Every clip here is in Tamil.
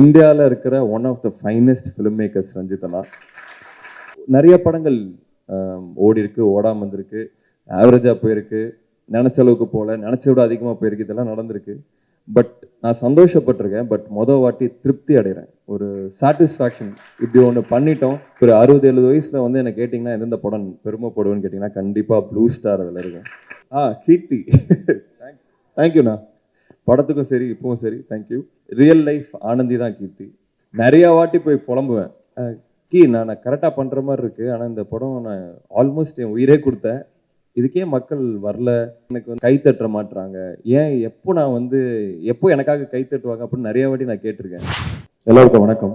இந்தியாவில் இருக்கிற one of the finest film makers ரஞ்சிதனா நிறைய படங்கள் ஓடிருக்கு ஓடி இருக்கு வந்திருக்கு. ஆவரேஜாக போயிருக்கு. நினச்ச அளவுக்கு போகல நினச்ச விட அதிகமாக போயிருக்கு. இதெல்லாம் நடந்திருக்கு. பட் நான் சந்தோஷப்பட்டிருக்கேன். பட் மொதல் வாட்டி திருப்தி அடைகிறேன். ஒரு சாட்டிஸ்ஃபேக்ஷன் இப்படி ஒன்று பண்ணிட்டோம். ஒரு அறுபது எழுபது வயசில் வந்து என்ன கேட்டிங்கன்னா எந்தெந்த படம் பெருமைப்படுவேன்னு கேட்டிங்கன்னா கண்டிப்பாக ப்ளூ ஸ்டார் அதில் இருக்கும். ஆ கீர்த்தி. தேங்க்யூண்ணா படத்துக்கும் சரி இப்பவும் சரி தேங்க்யூ ரியல் லைஃப் ஆனந்தி தான் கீர்த்தி. நிறைய வாட்டி போய் புலம்புவேன். கீ நான் நான் கரெக்டாக பண்ணுற மாதிரி இருக்குது ஆனால் இந்த படம் நான் ஆல்மோஸ்ட் என் உயிரே கொடுத்தேன். இதுக்கே மக்கள் வரல. எனக்கு வந்து கை தட்ட மாட்டுறாங்க ஏன் எப்போ நான் வந்து எப்போ எனக்காக கை தட்டுவாங்க அப்படின்னு நிறைய வாட்டி நான் கேட்டிருக்கேன். எல்லாருக்கும் வணக்கம்.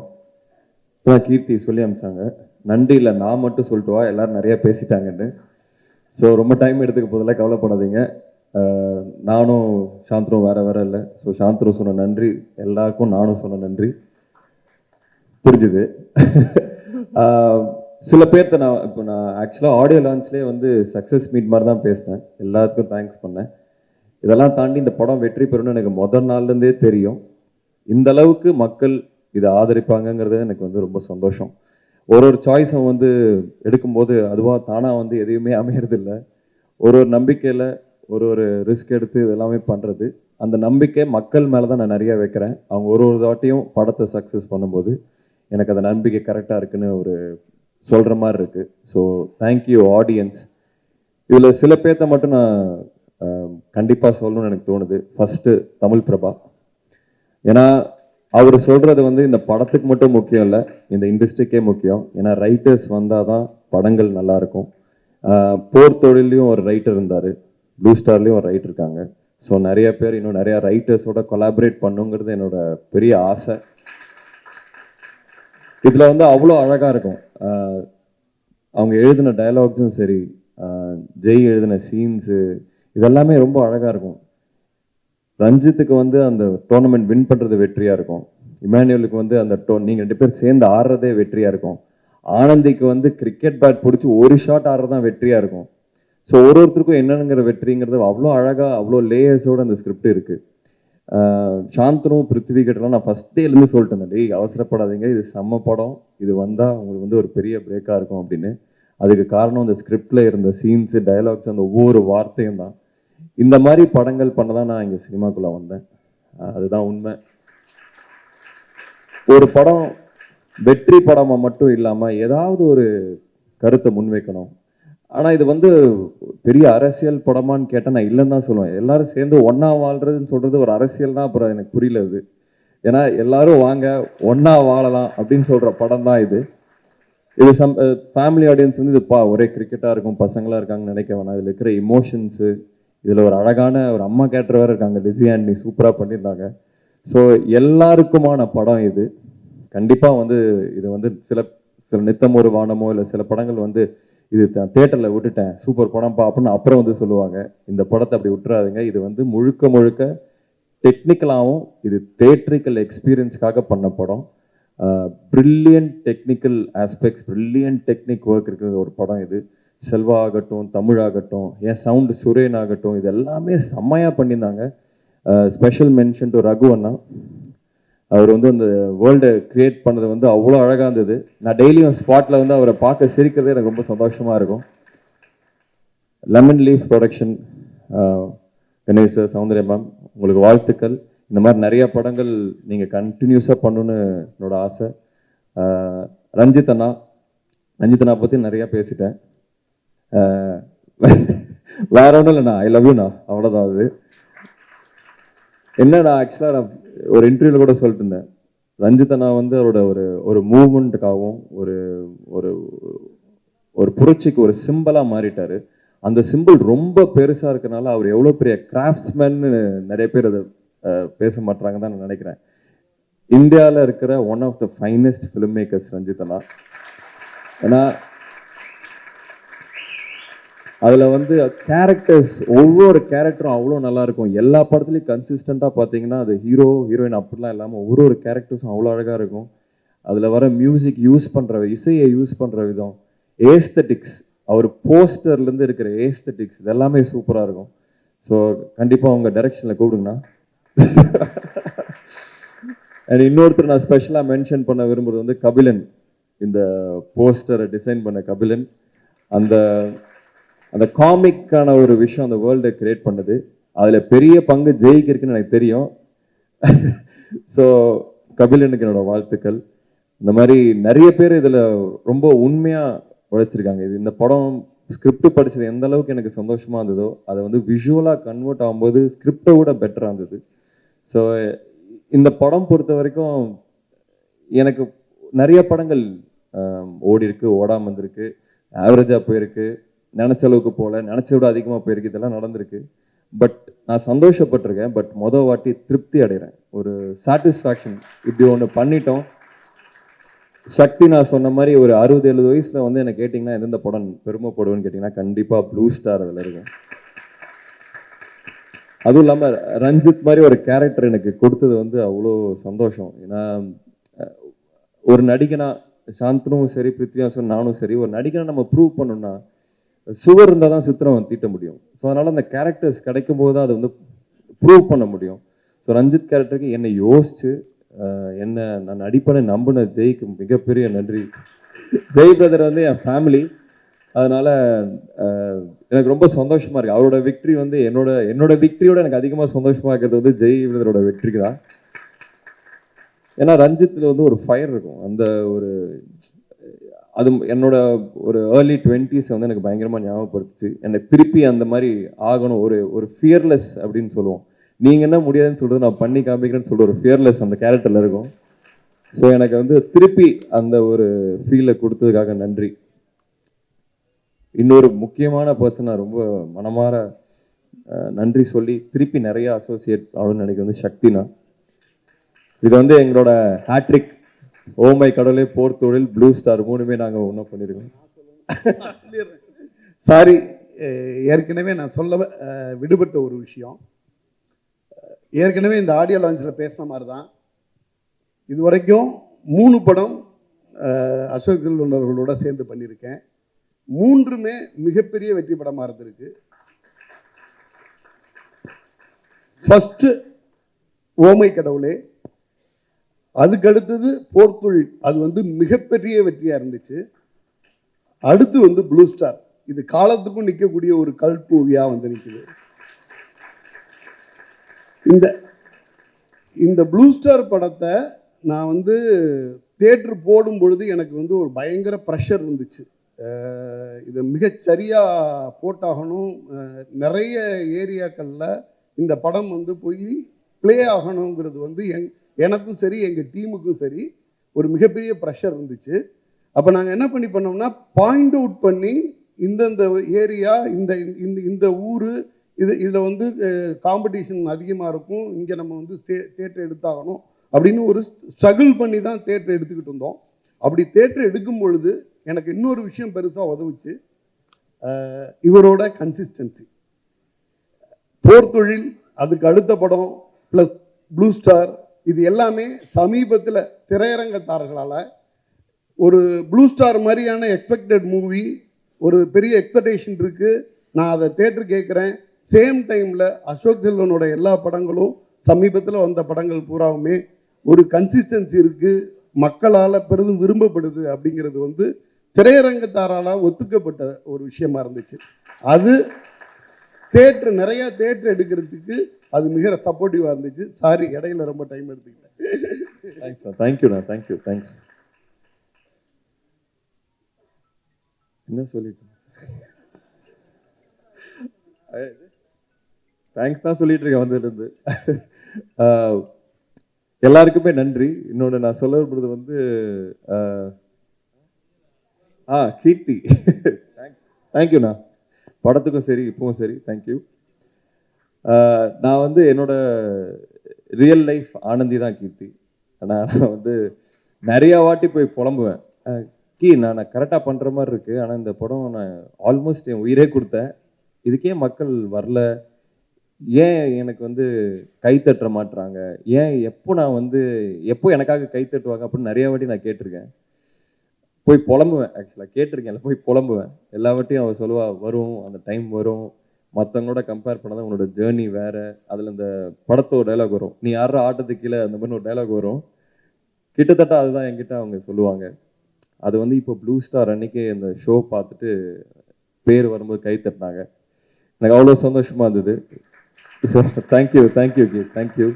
இப்பதான் கீர்த்தி சொல்லி அனுப்பிச்சாங்க. நன்றி இல்லை நான் மட்டும் சொல்லிட்டு வா எல்லாரும் நிறையா பேசிட்டாங்கன்னு. ஸோ ரொம்ப டைம் எடுத்துக்க போதில் கவலைப்படாதீங்க. நானும் சாந்தரும் வேற வேற இல்லை. ஸோ சாந்தரும் சொன்ன நன்றி. எல்லாருக்கும் நானும் சொன்ன நன்றி. புரிஞ்சுது. சில பேர்த்த நான் இப்போ நான் ஆக்சுவலாக ஆடியோ லான்ச்லேயே வந்து சக்ஸஸ் மீட் மாதிரி தான் பேசினேன். எல்லாருக்கும் தேங்க்ஸ் பண்ணேன். இதெல்லாம் தாண்டி இந்த படம் வெற்றி பெறும்னு எனக்கு முதல் நாள்லேருந்தே தெரியும். இந்த அளவுக்கு மக்கள் இதை ஆதரிப்பாங்கங்கிறது எனக்கு வந்து ரொம்ப சந்தோஷம். ஒரு ஒரு சாய்ஸும் வந்து எடுக்கும்போது அதுவாக தானாக வந்து எதையுமே அமையறதில்லை. ஒரு ஒரு நம்பிக்கையில் ஒரு ஒரு ரிஸ்க் எடுத்து இதெல்லாமே பண்ணுறது அந்த நம்பிக்கை மக்கள் மேலே தான் நான் நிறைய வைக்கிறேன். அவங்க ஒரு ஒரு வாட்டியும் படத்தை சக்ஸஸ் பண்ணும்போது எனக்கு அந்த நம்பிக்கை கரெக்டாக இருக்குன்னு ஒரு சொல்கிற மாதிரி இருக்குது ஸோ தேங்க்யூ ஆடியன்ஸ் இதில் சில பேர்த்த மட்டும் நான் கண்டிப்பாக சொல்லணும்னு எனக்கு தோணுது. ஃபஸ்ட்டு தமிழ் பிரபா. ஏன்னா அவர் சொல்கிறது வந்து இந்த படத்துக்கு மட்டும் முக்கியம் இல்லை இந்த இண்டஸ்ட்ரிக்கே முக்கியம். ஏன்னா ரைட்டர்ஸ் வந்தால் தான் படங்கள் நல்லாயிருக்கும் போர் தொழிலையும் ஒரு ரைட்டர் இருந்தார். ப்ளூ ஸ்டார்லேயும் ஒரு ரைட் இருக்காங்க. ஸோ நிறைய பேர் இன்னும் நிறைய ரைட்டர்ஸோட கொலாபரேட் பண்ணுங்கிறது என்னோட பெரிய ஆசை. இதில் வந்து அவ்வளோ அழகாக இருக்கும். அவங்க எழுதின டயலாக்ஸும் சரி ஜெய் எழுதின சீன்ஸு இதெல்லாமே ரொம்ப அழகாக இருக்கும். ரஞ்சித்துக்கு வந்து அந்த டோர்னமெண்ட் வின் பண்ணுறது வெற்றியாக இருக்கும். இமானுவலுக்கு வந்து அந்த டோ நீங்கள் ரெண்டு பேர் சேர்ந்து ஆடுறதே வெற்றியாக இருக்கும். ஆனந்திக்கு வந்து கிரிக்கெட் பேட் பிடிச்சி ஒரு ஷாட் ஆடுறது தான் வெற்றியாக இருக்கும். ஸோ ஒரு ஒருத்தருக்கும் என்னங்கிற வெற்றிங்கிறது அவ்வளோ அழகாக அவ்வளோ லேயர்ஸோட அந்த ஸ்கிரிப்ட் இருக்குது சாந்தனும் பிருத்திவி கிட்டலாம் நான் ஃபஸ்ட் டேலேருந்து சொல்லிட்டேன் டேய் அவசரப்படாதீங்க. இது செம்ம படம். இது வந்தால் உங்களுக்கு வந்து ஒரு பெரிய பிரேக்காக இருக்கும் அப்படின்னு. அதுக்கு காரணம் அந்த ஸ்கிரிப்டில் இருந்த சீன்ஸு டைலாக்ஸ் அந்த ஒவ்வொரு வார்த்தையும் தான். இந்த மாதிரி படங்கள் பண்ண தான் நான் இங்கே சினிமாக்குள்ளே வந்தேன். அதுதான் உண்மை. ஒரு படம் வெற்றி படமாக மட்டும் இல்லாமல் ஏதாவது ஒரு கருத்தை முன்வைக்கணும். ஆனால் இது வந்து பெரிய அரசியல் படமான்னு கேட்டால் நான் இல்லைன்னு தான் சொல்லுவேன். எல்லாரும் சேர்ந்து ஒன்றா வாழ்கிறதுன்னு சொல்கிறது ஒரு அரசியல் தான் அப்புறம் எனக்கு புரியல இது ஏன்னா எல்லாரும் வாங்க ஒன்றா வாழலாம் அப்படின்னு சொல்கிற படம் தான் இது. இது சம் ஃபேமிலி ஆடியன்ஸ் வந்து இது பா ஒரே கிரிக்கெட்டாக இருக்கும் பசங்களாக இருக்காங்கன்னு நினைக்க வேணாம். இதில் இருக்கிற இமோஷன்ஸு இதில் ஒரு அழகான ஒரு அம்மா கேரக்டர் வேறு இருக்காங்க லிசி ஆண்டி சூப்பராக பண்ணியிருந்தாங்க. ஸோ எல்லாருக்குமான படம் இது. கண்டிப்பாக வந்து இது வந்து சில சில நித்தம் ஒரு வானமோ இல்லை சில படங்கள் வந்து இது தேட்டரில் விட்டுட்டேன். சூப்பர் படம்ப்பா அப்படின்னு அப்புறம் வந்து சொல்லுவாங்க. இந்த படத்தை அப்படி விட்டுறாதீங்க. இது வந்து முழுக்க முழுக்க டெக்னிக்கலாகவும் இது தேட்ரிக்கல் எக்ஸ்பீரியன்ஸ்க்காக பண்ண படம். Brilliant technical aspects brilliant technique work இருக்கிற ஒரு படம் இது. செல்வா ஆகட்டும் தமிழ் ஆகட்டும் என் சவுண்டு சுரேன் ஆகட்டும் இது எல்லாமே செம்மையாக பண்ணியிருந்தாங்க. ஸ்பெஷல் மென்ஷன் டு ரகு அண்ணா. அவர் வந்து அந்த வேர்ல்டை கிரியேட் பண்ணது வந்து அவ்வளோ அழகாக இருந்தது. நான் டெய்லியும் ஸ்பாட்டில் வந்து அவரை பார்க்க சிரிக்கிறதே எனக்கு ரொம்ப சந்தோஷமாக இருக்கும். Lemon Leaf production Ganesh sir Soundarya ma'am உங்களுக்கு வாழ்த்துக்கள். இந்த மாதிரி நிறைய படங்கள் நீங்கள் கண்டினியூஸாக பண்ணணும்னு என்னோட ஆசை. ரஞ்சித் அண்ணா ரஞ்சித் அண்ணா பற்றி நிறையா பேசிட்டேன். வேற ஒன்றும் இல்லைண்ணா ஐ லவ் யூண்ணா அவ்வளோதான் அது. என்னடா ஆக்சுவலாக நான் ஒரு இன்டர்வியூவில் கூட சொல்லிட்டு இருந்தேன். ரஞ்சித் அண்ணா வந்து அவரோட ஒரு ஒரு மூவ்மெண்ட்டுக்காகவும் ஒரு ஒரு ஒரு புரட்சிக்கு ஒரு சிம்பிளாக மாறிட்டார். அந்த சிம்பிள் ரொம்ப பெருசாக இருக்கனால அவர் எவ்வளோ பெரிய கிராஃப்ட்ஸ்மேன்னு நிறைய பேர் அதை பேச மாட்டாங்க தான் நான் நினைக்கிறேன். இந்தியாவில் இருக்கிற one of the finest film makers Ranjith அண்ணா ஏன்னா அதில் வந்து கேரக்டர்ஸ் ஒவ்வொரு கேரக்டரும் அவ்வளோ நல்லாயிருக்கும் எல்லா படத்துலையும் கன்சிஸ்டண்ட்டாக பார்த்தீங்கன்னா அது ஹீரோ ஹீரோயின் அப்படிலாம் இல்லாமல் ஒரு ஒரு கேரக்டர்ஸும் அவ்வளோ அழகாக இருக்கும். அதில் வர மியூசிக் யூஸ் பண்ணுற இசையை யூஸ் பண்ணுற விதம் ஏஸ்தட்டிக்ஸ் அவர் போஸ்டர்லேருந்து இருக்கிற ஏஸ்தட்டிக்ஸ் இதெல்லாமே சூப்பராக இருக்கும். ஸோ கண்டிப்பாக உங்கள் டைரெக்ஷனில் கூப்பிடுங்கண்ணா. அண்ட் இன்னொருத்தர் நான் ஸ்பெஷலாக மென்ஷன் பண்ண விரும்புகிறது வந்து கபிலன். இந்த போஸ்டரை டிசைன் பண்ண கபிலன். அந்த அந்த காமிக்கான ஒரு விஷயம் அந்த வேர்ல்டை கிரியேட் பண்ணுது. அதில் பெரிய பங்கு ஜெயிக்கு இருக்குன்னு எனக்கு தெரியும். ஸோ கபிலனுக்கு என்னோட வாழ்த்துக்கள். இந்த மாதிரி நிறைய பேர் இதில் ரொம்ப உண்மையாக உழைச்சிருக்காங்க. இது இந்த படம் ஸ்கிரிப்ட் படித்தது எந்த அளவுக்கு எனக்கு சந்தோஷமாக இருந்ததோ அதை வந்து விஷுவலாக கன்வெர்ட் ஆகும்போது ஸ்கிரிப்டை விட பெட்டராக இருந்தது. ஸோ இந்த படம் பொறுத்த வரைக்கும் எனக்கு நிறைய படங்கள் ஓடி இருக்கு ஓடாமல் இருந்திருக்கு. ஆவரேஜாக போயிருக்கு. நினச்ச அளவுக்கு போகல நினச்ச விட அதிகமாக போயிருக்கு இதெல்லாம் நடந்திருக்கு. பட் நான் சந்தோஷப்பட்டிருக்கேன். பட் மொதல் வாட்டி திருப்தி அடைகிறேன் ஒரு சாட்டிஸ்ஃபேக்ஷன் இப்படி ஒன்று பண்ணிட்டோம். சக்தி நான் சொன்ன மாதிரி ஒரு அறுபது எழுபது வயசுல வந்து என்ன கேட்டிங்கன்னா எந்தெந்த படம் பெருமைப்படுவேன்னு கேட்டிங்கன்னா கண்டிப்பாக ப்ளூ ஸ்டார் அதில் இருக்கும். அதுவும் இல்லாமல் ரஞ்சித் மாதிரி ஒரு கேரக்டர் எனக்கு கொடுத்தது வந்து அவ்வளோ சந்தோஷம். ஏன்னா ஒரு நடிகனா சாந்தனும் சரி பிருத்வியாசும் நானும் சரி ஒரு நடிகனை நம்ம ப்ரூவ் பண்ணோம்னா சுவர் இருந்தால் தான் சித்திரம் தீட்ட முடியும். ஸோ அதனால் அந்த கேரக்டர்ஸ் கிடைக்கும் போது தான் அதை வந்து ப்ரூவ் பண்ண முடியும். ஸோ ரஞ்சித் கேரக்டருக்கு என்னை யோசித்து என்னை நான் நடிப்பனை நம்பின ஜெய்க்கு மிகப்பெரிய நன்றி. ஜெய் பிரதர் வந்து என் ஃபேமிலி அதனால் எனக்கு ரொம்ப சந்தோஷமாக இருக்குது அவரோட விக்ட்ரி வந்து என்னோட என்னோட விக்டரியோட எனக்கு அதிகமாக சந்தோஷமாக இருக்கிறது வந்து ஜெய் பிரதரோட வெற்றிக்கு தான். ஏன்னா ரஞ்சித்தில் வந்து ஒரு ஃபயர் இருக்கும். அந்த ஒரு அது என்னோட ஒரு ஏர்லி டுவெண்ட்டீஸ் வந்து எனக்கு பயங்கரமாக ஞாபகப்படுத்துச்சு. என்னை திருப்பி அந்த மாதிரி ஆகணும் ஒரு ஒரு ஃபியர்லெஸ் அப்படின்னு சொல்லுவோம். நீங்கள் என்ன முடியாதுன்னு சொல்கிறது நான் பண்ணி காமிக்கிறேன்னு சொல்கிற ஒரு ஃபியர்லெஸ் அந்த கேரக்டரில் இருக்கும். ஸோ எனக்கு வந்து திருப்பி அந்த ஒரு ஃபீலை கொடுத்ததுக்காக நன்றி. இன்னொரு முக்கியமான பர்சன் நான் ரொம்ப மனமார நன்றி சொல்லி திருப்பி நிறைய அசோசியேட் ஆகணும்னு நினைக்கிறது வந்து சக்தினா. இது வந்து எங்களோட ஹேட்ரிக் ஓமை கடவுளே போர் தொழில் ப்ளூ ஸ்டார் மூணுமே நாங்கள் ஒன்றும் பண்ணியிருக்கோம் சாரி ஏற்கனவே நான் சொல்ல விடுபட்ட ஒரு விஷயம். ஏற்கனவே இந்த ஆடியோ லான்ச்சில் பேசின மாதிரி தான் இது வரைக்கும் மூணு படம் அசோக் செல்வன் அவர்களோட சேர்ந்து பண்ணியிருக்கேன். மூன்றுமே மிகப்பெரிய வெற்றி படமாக இருந்திருக்கு. ஃபஸ்ட்டு ஓமை கடவுளே. அதுக்கு அடுத்தது போர்த்தொழில் அது வந்து மிகப்பெரிய வெற்றியாக இருந்துச்சு. அடுத்து வந்து ப்ளூ ஸ்டார் இது காலத்துக்கும் நிற்கக்கூடிய ஒரு கல்ட் மூவியாக வந்து நிற்குது இந்த இந்த ப்ளூ ஸ்டார் படத்தை நான் வந்து தேட்ரு போடும் பொழுது எனக்கு வந்து ஒரு பயங்கர ப்ரெஷர் இருந்துச்சு. இதை மிகச்சரியாக போட்டாகணும். நிறைய ஏரியாக்களில் இந்த படம் வந்து போய் ப்ளே ஆகணுங்கிறது வந்து எங் எனக்கும் சரி எங்கள் டீமுக்கும் சரி ஒரு மிகப்பெரிய ப்ரெஷர் இருந்துச்சு. அப்போ நாங்கள் என்ன பண்ணி பண்ணோம்னா பாயிண்ட் அவுட் பண்ணி இந்தந்த ஏரியா இந்த இந்த இந்த ஊர் இது இதில் வந்து காம்படிஷன் அதிகமாக இருக்கும். இங்கே நம்ம வந்து தேட்டர் எடுத்தாகணும் அப்படின்னு ஒரு ஸ்ட்ரகிள் பண்ணி தான் தேட்டர் எடுத்துக்கிட்டு இருந்தோம் அப்படி தேட்டர் எடுக்கும் பொழுது எனக்கு இன்னொரு விஷயம் பெருசாக உதவுச்சு. இவரோட கன்சிஸ்டன்சி போர் தொழில் அதுக்கு அடுத்த படம் ப்ளஸ் ப்ளூ ஸ்டார் இது எல்லாமே சமீபத்தில் திரையரங்கத்தார்களால் ஒரு ப்ளூ ஸ்டார் மாதிரியான எக்ஸ்பெக்டட் மூவி ஒரு பெரிய எக்ஸ்பெக்டேஷன் இருக்குது நான் அதை தேட்டர் கேட்குறேன் சேம் டைமில் அசோக் செல்வனோட எல்லா படங்களும் சமீபத்தில் வந்த படங்கள் பூராவுமே ஒரு கன்சிஸ்டன்சி இருக்குது மக்களால் பெரிதும் விரும்பப்படுது அப்படிங்கிறது வந்து திரையரங்கத்தாரால் ஒத்துக்கப்பட்ட ஒரு விஷயமா இருந்துச்சு. அது தேட்ரு நிறையா தேட்ரு எடுக்கிறதுக்கு அது மிக சப்போர்ட்டிவாக இருந்துச்சு. சாரி இடையில ரொம்ப டைம் எடுத்துக்கிட்டேன். தேங்க்ஸ் தேங்க்யூண்ணா தேங்க்யூ தேங்க்ஸ் என்ன சொல்லிட்டு தேங்க்ஸ் தான் சொல்லிட்டு இருக்கேன் வந்ததுலேருந்து. ஆஹ், எல்லாருக்குமே நன்றி. இன்னொன்று நான் சொல்ல விரும்புறது வந்து ஆ கீர்த்தி. தேங்க்யூண்ணா படத்துக்கும் சரி இப்பவும் சரி. தேங்க்யூ நான் வந்து என்னோட ரியல் லைஃப் ஆனந்தி தான் கீர்த்தி. ஆனால் நான் வந்து நிறையா வாட்டி போய் புலம்புவேன். கீ நான் நான் கரெக்டாக பண்ணுற மாதிரி இருக்குது ஆனால் இந்த படம் நான் ஆல்மோஸ்ட் என் உயிரே கொடுத்தேன். இதுக்கே மக்கள் வரல. ஏன் எனக்கு வந்து கை தட்ட மாட்டுறாங்க ஏன் எப்போ நான் வந்து எப்போ எனக்காக கை தட்டுவாங்க அப்படின்னு நிறைய வாட்டி நான் கேட்டிருக்கேன். போய் புலம்புவேன். ஆக்சுவலாக கேட்டிருக்கேன் போய் புலம்புவேன். எல்லா வாட்டியும் அவள் சொல்லுவாள் வரும் அந்த டைம் வரும். மற்றவங்களோட கம்பேர் பண்ணாதான் உன்னோட ஜேர்னி வேறு. அதில் இந்த படத்தோட டைலாக் வரும். நீ யார ஆட்டத்துக்கு கீழே அந்த மாதிரி ஒரு டைலாக் வரும். கிட்டத்தட்ட அதுதான் என்கிட்ட அவங்க சொல்லுவாங்க. அது வந்து இப்போ ப்ளூ ஸ்டார் அன்னைக்கு அந்த ஷோ பார்த்துட்டு பேர் வரும்போது கை தட்டினாங்க. எனக்கு அவ்வளோ சந்தோஷமாக இருந்தது. So thank you thank you Ki thank you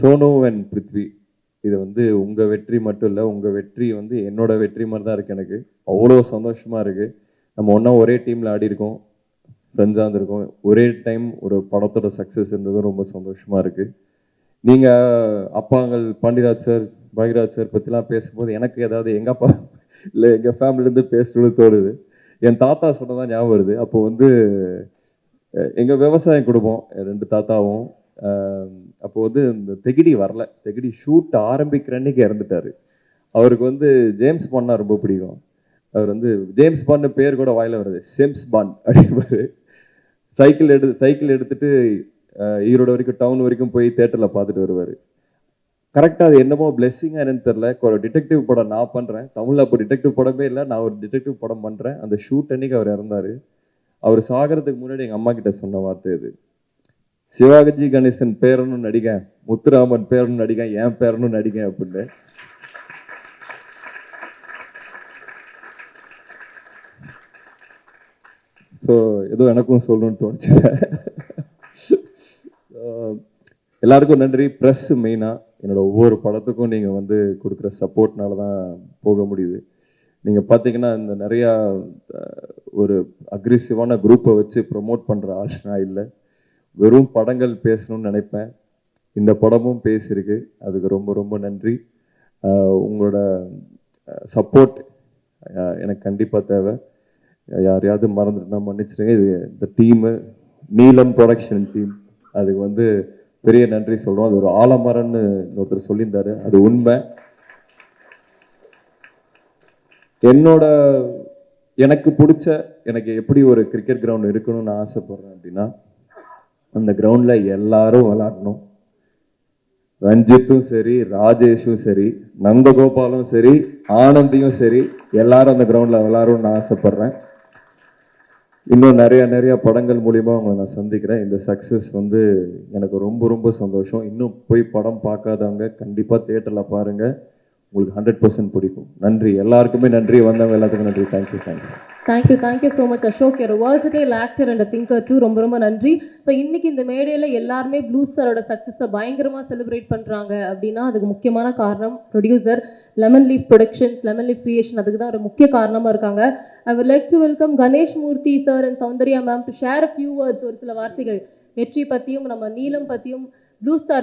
சோனோ அண்ட் பிருத்வி இது வந்து உங்கள் வெற்றி மட்டும் இல்லை உங்கள் வெற்றி வந்து என்னோட வெற்றி மாதிரி தான் இருக்குது எனக்கு. அவ்வளோ சந்தோஷமாக இருக்குது நம்ம ஒன்றா ஒரே டீமில் ஆடி இருக்கோம் ஃப்ரெண்ட்ஸாக இருந்திருக்கோம். ஒரே டைம் ஒரு படத்தோட சக்ஸஸ் இருந்ததும் ரொம்ப சந்தோஷமாக இருக்குது நீங்கள் அப்பாங்கள் பாண்டிராஜ் சார் பாகிராஜ் சார் பற்றிலாம் பேசும்போது எனக்கு ஏதாவது எங்கள் அப்பா இல்லை எங்கள் ஃபேமிலிலேருந்து பேசணும்னு தோணுது. என் தாத்தா சொன்னதான் ஞாபகம் வருது. அப்போ வந்து எங்கள் விவசாய குடும்பம் ரெண்டு தாத்தாவும். அப்போது அப்போ வந்து இந்த தெகிடி வரல. தெகிடி ஷூட் ஆரம்பிக்கிற அன்னைக்கு இறந்துட்டாரு. அவருக்கு வந்து ஜேம்ஸ் பாண்ட்னா ரொம்ப பிடிக்கும். அவர் வந்து ஜேம்ஸ் பாண்ட் பேர் கூட வாயில வருது. செம்ஸ் பாண்ட் அப்படிம்பாரு. சைக்கிள் எடு சைக்கிள் எடுத்துட்டு ஈரோடு வரைக்கும் டவுன் வரைக்கும் போய் தேட்டரில் பார்த்துட்டு வருவார். கரெக்டாக அது என்னமோ பிளெஸ்ஸிங்காக என்னன்னு தெரில ஒரு டிடெக்டிவ் படம் நான் பண்ணுறேன் தமிழில் அப்போ டிடெக்டிவ் படமே இல்லை. நான் ஒரு டிடெக்டிவ் படம் பண்ணுறேன் அந்த ஷூட் அன்னைக்கு அவர் இறந்தாரு. அவர் சாகிறதுக்கு முன்னாடி எங்கள் அம்மா கிட்ட சொன்ன வார்த்தை இது. சிவாஜி கணேசன் பேரனும் நடிக முத்துராமன் பேரனும் நடிகன் என் பேரனும் நடிகன் அப்படின்னு. ஸோ ஏதோ எனக்கும் சொல்லணும்னு தோணுச்சு uh, எல்லாருக்கும் நன்றி. ப்ரெஸ் மெயினாக என்னோடய ஒவ்வொரு படத்துக்கும் நீங்கள் வந்து கொடுக்குற சப்போர்ட்னால தான் போக முடியுது. நீங்கள் பார்த்தீங்கன்னா இந்த நிறையா uh, ஒரு அக்ரெசிவான குரூப்பை வச்சு ப்ரொமோட் பண்ணுற ஆள் நான் இல்லை. வெறும் படங்கள் பேசணும்னு நினைப்பேன். இந்த படமும் பேசியிருக்கு. அதுக்கு ரொம்ப ரொம்ப நன்றி. Uh, உங்களோட சப்போர்ட் எனக்கு கண்டிப்பாக தேவை. யாரையாவது மறந்துட்டுனா மன்னிச்சிருங்க. இது இந்த டீமு நீலம் ப்ரொடக்ஷன் டீம் அதுக்கு வந்து பெரிய நன்றி சொல்கிறோம் அது ஒரு ஆலமரம்னு ஒருத்தர் சொல்லியிருந்தாரு. அது உண்மை. என்னோட எனக்கு பிடிச்ச எனக்கு எப்படி ஒரு கிரிக்கெட் கிரவுண்ட் இருக்கணும்னு ஆசைப்பட்றேன் ஆசைப்படுறேன் அப்படின்னா அந்த கிரவுண்டில் எல்லாரும் விளாடணும் ரஞ்சித்தும் சரி ராஜேஷும் சரி நந்தகோபாலும் சரி ஆனந்தியும் சரி எல்லாரும் அந்த கிரவுண்டில் விளாடணும்னு ஆசைப்பட்றேன் ஆசைப்படுறேன். இன்னும் நிறைய நிறைய படங்கள் மூலிமா அவங்களை நான் சந்திக்கிறேன். இந்த சக்ஸஸ் வந்து எனக்கு ரொம்ப ரொம்ப சந்தோஷம். இன்னும் போய் படம் பார்க்காதவங்க கண்டிப்பாக தேட்டரில் பாருங்கள் உங்களுக்கு ஹண்ட்ரட் பர்சன்ட் பிடிக்கும். நன்றி. எல்லாருக்குமே நன்றி. வந்தவங்க எல்லாத்துக்கும் நன்றி. Thank you thanks thank you thank you so much Ashok ஒரு வேர்ல்டுக்கே ஆக்டர் அண்ட் திங்கர் டூ ரொம்ப ரொம்ப நன்றி. ஸோ இன்னைக்கு இந்த மேடையில் எல்லாருமே ப்ளூ ஸ்டாரோட சக்ஸஸை பயங்கரமாக செலிப்ரேட் பண்ணுறாங்க அப்படின்னா அதுக்கு முக்கியமான காரணம் producer Lemon Leaf productions Lemon Leaf creation அதுக்கு தான் ஒரு முக்கிய காரணமாக இருக்காங்க. I would like to welcome Ganesh Murthy sir and Soundarya ma'am to share a few ஒரு சில வார்த்தைகள். வெற்றி பற்றியும் நம்ம நீலம் பற்றியும் ப்ளூ ஸ்டார்